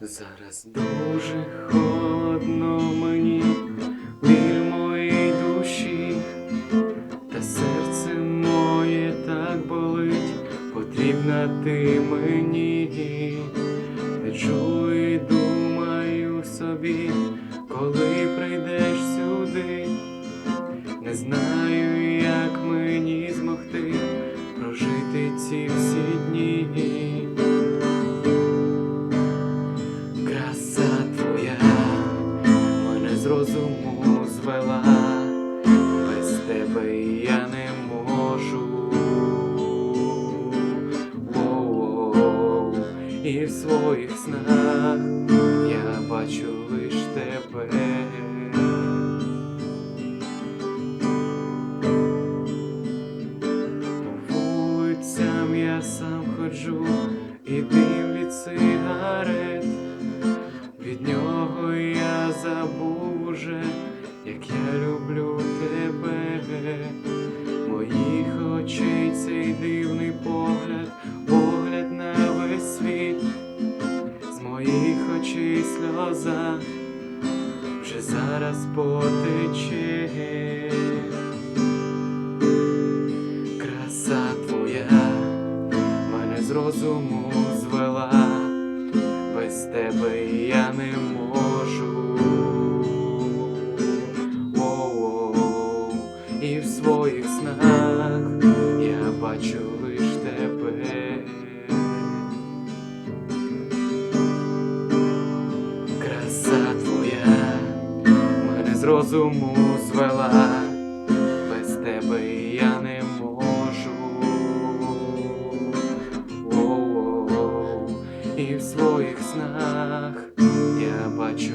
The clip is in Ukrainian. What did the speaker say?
Зараз дуже холодно мені, біль моїй душі, та серце моє так болить, потрібна ти мені, не чую думаю собі, коли прийдеш сюди, не знаю, як мені змогти прожити ці розуму звела, без тебе я не можу. Воу, І в своїх снах я бачу лиш тебе. По вулицям я сам ходжу і дим від сигарет. Як я люблю тебе, моїх очей цей дивний погляд, погляд на весь світ, з моїх очей сльоза вже зараз потече. Краса твоя мене з розуму звела без тебе я не можу. Своїх снах я бачу лиш тебе. Краса твоя мене з розуму звела, без тебе я не можу. Воу-воу. І в своїх снах я бачу